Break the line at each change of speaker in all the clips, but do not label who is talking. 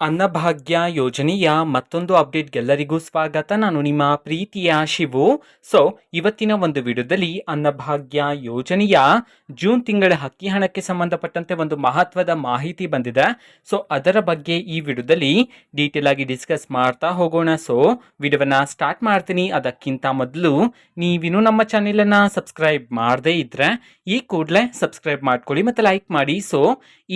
ಅನ್ನಭಾಗ್ಯ ಯೋಜನೆಯ ಮತ್ತೊಂದು ಅಪ್ಡೇಟ್ಗೆಲ್ಲರಿಗೂ ಸ್ವಾಗತ. ನಾನು ನಿಮ್ಮ ಪ್ರೀತಿಯ ಶಿವು. ಸೊ ಇವತ್ತಿನ ಒಂದು ವಿಡಿಯೋದಲ್ಲಿ ಅನ್ನಭಾಗ್ಯ ಯೋಜನೆಯ ಜೂನ್ ತಿಂಗಳ ಹಕ್ಕಿ ಹಣಕ್ಕೆ ಸಂಬಂಧಪಟ್ಟಂತೆ ಒಂದು ಮಹತ್ವದ ಮಾಹಿತಿ ಬಂದಿದೆ. ಸೊ ಅದರ ಬಗ್ಗೆ ಈ ವಿಡಿಯೋದಲ್ಲಿ ಡೀಟೇಲ್ ಆಗಿ ಡಿಸ್ಕಸ್ ಮಾಡ್ತಾ ಹೋಗೋಣ. ಸೊ ವಿಡಿಯೋವನ್ನ ಸ್ಟಾರ್ಟ್ ಮಾಡ್ತೀನಿ. ಅದಕ್ಕಿಂತ ಮೊದಲು ನೀವಿನ್ನೂ ನಮ್ಮ ಚಾನೆಲನ್ನು ಸಬ್ಸ್ಕ್ರೈಬ್ ಮಾಡದೇ ಇದ್ರೆ ಈ ಕೂಡಲೇ ಸಬ್ಸ್ಕ್ರೈಬ್ ಮಾಡ್ಕೊಳ್ಳಿ ಮತ್ತು ಲೈಕ್ ಮಾಡಿ. ಸೊ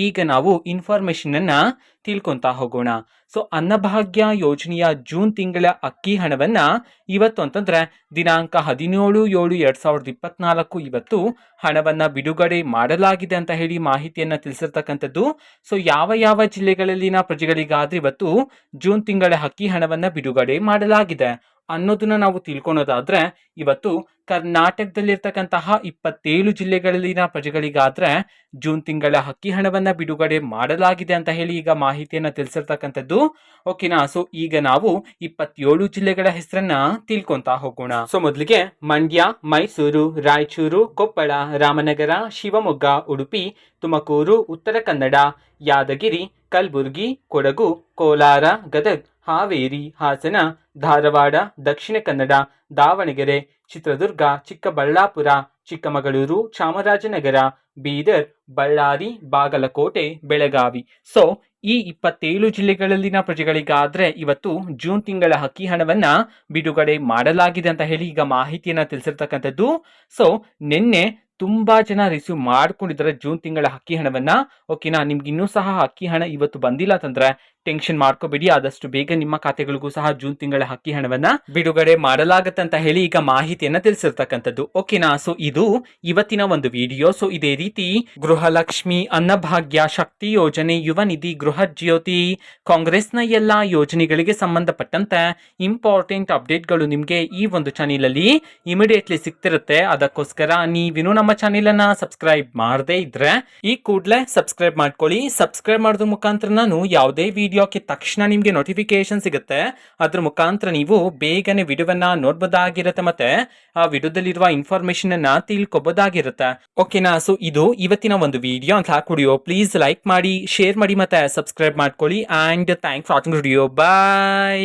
ಈಗ ನಾವು ಇನ್ಫಾರ್ಮೇಷನನ್ನು ತಿಳ್ಕೊತಾ ಹೋಗೋಣ. ಸೊ ಅನ್ನಭಾಗ್ಯ ಯೋಜನೆಯ ಜೂನ್ ತಿಂಗಳ ಅಕ್ಕಿ ಹಣವನ್ನ ಇವತ್ತು ಅಂತಂದ್ರೆ ದಿನಾಂಕ ಹದಿನೇಳು ಏಳು ಎರಡ್ ಸಾವಿರದ ಇಪ್ಪತ್ನಾಲ್ಕು ಇವತ್ತು ಹಣವನ್ನ ಬಿಡುಗಡೆ ಮಾಡಲಾಗಿದೆ ಅಂತ ಹೇಳಿ ಮಾಹಿತಿಯನ್ನ ತಿಳಿಸಿರ್ತಕ್ಕಂಥದ್ದು. ಸೊ ಯಾವ ಯಾವ ಜಿಲ್ಲೆಗಳಲ್ಲಿನ ಪ್ರಜೆಗಳಿಗಾದ್ರೆ ಇವತ್ತು ಜೂನ್ ತಿಂಗಳ ಅಕ್ಕಿ ಹಣವನ್ನ ಬಿಡುಗಡೆ ಮಾಡಲಾಗಿದೆ. ಅನ್ನೋದನ್ನ ನಾವು ತಿಳ್ಕೊಳೋದಾದ್ರೆ, ಇವತ್ತು ಕರ್ನಾಟಕದಲ್ಲಿರ್ತಕ್ಕಂತಹ ಇಪ್ಪತ್ತೇಳು ಜಿಲ್ಲೆಗಳಲ್ಲಿನ ಪ್ರಜೆಗಳಿಗಾದ್ರೆ ಜೂನ್ ತಿಂಗಳ ಹಕ್ಕಿ ಹಣವನ್ನ ಬಿಡುಗಡೆ ಮಾಡಲಾಗಿದೆ ಅಂತ ಹೇಳಿ ಈಗ ಮಾಹಿತಿಯನ್ನ ತಿಳಿಸಿರ್ತಕ್ಕಂಥದ್ದು. ಓಕೆನಾ ಸೊ ಈಗ ನಾವು ಇಪ್ಪತ್ತೇಳು ಜಿಲ್ಲೆಗಳ ಹೆಸರನ್ನ ತಿಳ್ಕೊಂತಾ ಹೋಗೋಣ. ಸೊ ಮೊದಲಿಗೆ ಮಂಡ್ಯ, ಮೈಸೂರು, ರಾಯಚೂರು, ಕೊಪ್ಪಳ, ರಾಮನಗರ, ಶಿವಮೊಗ್ಗ, ಉಡುಪಿ, ತುಮಕೂರು, ಉತ್ತರ ಕನ್ನಡ, ಯಾದಗಿರಿ, ಕಲಬುರಗಿ, ಕೊಡಗು, ಕೋಲಾರ, ಗದಗ್, ಹಾವೇರಿ, ಹಾಸನ ಧಾರವಾಡ, ದಕ್ಷಿಣ ಕನ್ನಡ, ದಾವಣಗೆರೆ, ಚಿತ್ರದುರ್ಗ, ಚಿಕ್ಕಬಳ್ಳಾಪುರ, ಚಿಕ್ಕಮಗಳೂರು, ಚಾಮರಾಜನಗರ, ಬೀದರ್, ಬಳ್ಳಾರಿ, ಬಾಗಲಕೋಟೆ, ಬೆಳಗಾವಿ. ಸೊ ಈ ಇಪ್ಪತ್ತೇಳು ಜಿಲ್ಲೆಗಳಲ್ಲಿನ ಪ್ರಜೆಗಳಿಗಾದರೆ ಇವತ್ತು ಜೂನ್ ತಿಂಗಳ ಹಕ್ಕಿ ಹಣವನ್ನ ಬಿಡುಗಡೆ ಮಾಡಲಾಗಿದೆ ಅಂತ ಹೇಳಿ ಈಗ ಮಾಹಿತಿಯನ್ನು ತಿಳಿಸಿರ್ತಕ್ಕಂಥದ್ದು. ಸೊ ನಿನ್ನೆ ತುಂಬಾ ಜನ ರಿಸೀವ್ ಮಾಡ್ಕೊಂಡಿದ್ದಾರೆ ಜೂನ್ ತಿಂಗಳ ಅಕ್ಕಿ ಹಣವನ್ನ. ಓಕೆನಾ ನಿಮ್ಗೆ ಇನ್ನೂ ಸಹ ಅಕ್ಕಿ ಹಣ ಇವತ್ತು ಬಂದಿಲ್ಲ ಅಂತಂದ್ರೆ ಟೆನ್ಷನ್ ಮಾಡ್ಕೋಬೇಡಿ. ಆದಷ್ಟು ಬೇಗ ನಿಮ್ಮ ಖಾತೆಗಳಿಗೂ ಸಹ ಜೂನ್ ತಿಂಗಳ ಅಕ್ಕಿ ಹಣವನ್ನ ಬಿಡುಗಡೆ ಮಾಡಲಾಗತ್ತೆ ಅಂತ ಹೇಳಿ ಈಗ ಮಾಹಿತಿಯನ್ನ ತಿಳಿಸಿರ್ತಕ್ಕಂಥದ್ದು. ಓಕೆನಾ ಸೊ ಇದು ಇವತ್ತಿನ ಒಂದು ವಿಡಿಯೋ ಸೊ ಇದೇ ರೀತಿ ಗೃಹಲಕ್ಷ್ಮಿ ಅನ್ನಭಾಗ್ಯ ಶಕ್ತಿ ಯೋಜನೆ, ಯುವ ನಿಧಿ, ಗೃಹ ಜ್ಯೋತಿ, ಕಾಂಗ್ರೆಸ್ನ ಎಲ್ಲಾ ಯೋಜನೆಗಳಿಗೆ ಸಂಬಂಧಪಟ್ಟಂತೆ ಇಂಪಾರ್ಟೆಂಟ್ ಅಪ್ಡೇಟ್ಗಳು ನಿಮಗೆ ಈ ಒಂದು ಚಾನೆಲ್ ಅಲ್ಲಿ ಇಮಿಡಿಯೇಟ್ಲಿ ಸಿಗ್ತಿರುತ್ತೆ. ಅದಕ್ಕೋಸ್ಕರ ನೀವಿನ್ನು ನಮ್ಮ ಚಾನೆಲ್ ಅನ್ನ ಸಬ್ಸ್ಕ್ರೈಬ್ ಮಾಡದೇ ಇದ್ರೆ ಈ ಕೂಡಲೇ ಸಬ್ಸ್ಕ್ರೈಬ್ ಮಾಡ್ಕೊಳ್ಳಿ. ಸಬ್ಸ್ಕ್ರೈಬ್ ಮಾಡೋದ್ರ ಮುಖಾಂತರ ನಾನು ಯಾವುದೇ ವಿಡಿಯೋಕ್ಕೆ ತಕ್ಷಣ ನಿಮಗೆ ನೋಟಿಫಿಕೇಶನ್ ಸಿಗುತ್ತೆ. ಅದ್ರ ಮುಖಾಂತರ ನೀವು ಬೇಗನೆ ವಿಡಿಯೋವನ್ನ ನೋಡಬಹುದಾಗಿರುತ್ತೆ ಮತ್ತೆ ಆ ವಿಡಿಯೋದಲ್ಲಿರುವ ಇನ್ಫಾರ್ಮೇಶನ್ ಅನ್ನ ತಿಳ್ಕೊಬೋದಾಗಿರುತ್ತೆ. ಓಕೆನಾ ಸೊ ಇದು ಇವತ್ತಿನ ಒಂದು ವಿಡಿಯೋ ಅಂತ ಹಾಕೊಡಿಯೋ ಪ್ಲೀಸ್ ಲೈಕ್ ಮಾಡಿ ಶೇರ್ ಮಾಡಿ ಮತ್ತೆ ಸಬ್ಸ್ಕ್ರೈಬ್ ಮಾಡ್ಕೊಳ್ಳಿ. And thanks watching video bye